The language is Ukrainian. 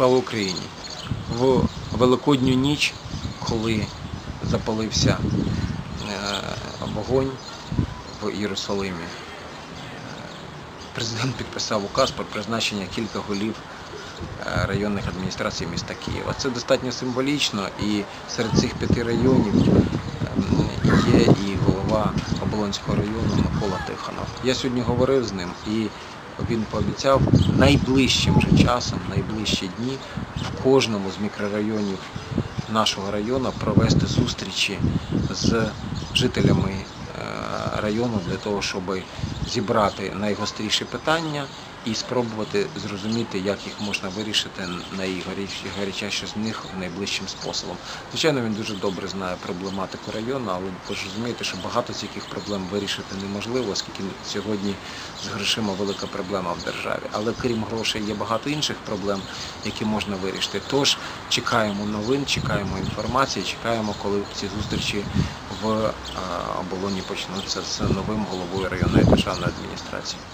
Слава Україні! В Великодню ніч, коли запалився е, вогонь в Єрусалимі, е, президент підписав указ про призначення кілька голів е, районних адміністрацій міста Києва. Це достатньо символічно і серед цих п'яти районів є і голова Оболонського району Микола Тихонов. Я сьогодні говорив з ним і він пообіцяв найближчим же часом, найближчі дні в кожному з мікрорайонів нашого району провести зустрічі з жителями е, району для того, щоб зібрати найгостріші питання і спробувати зрозуміти, як їх можна вирішити найгарячіше з них найближчим способом. Звичайно, він дуже добре знає проблематику району, але ви ж розумієте, що багато з яких проблем вирішити неможливо, оскільки сьогодні з грошима велика проблема в державі. Але крім грошей є багато інших проблем, які можна вирішити. Тож чекаємо новин, чекаємо інформації, чекаємо, коли ці зустрічі в е, оболоні почнуться з новим головою районної державної адміністрації.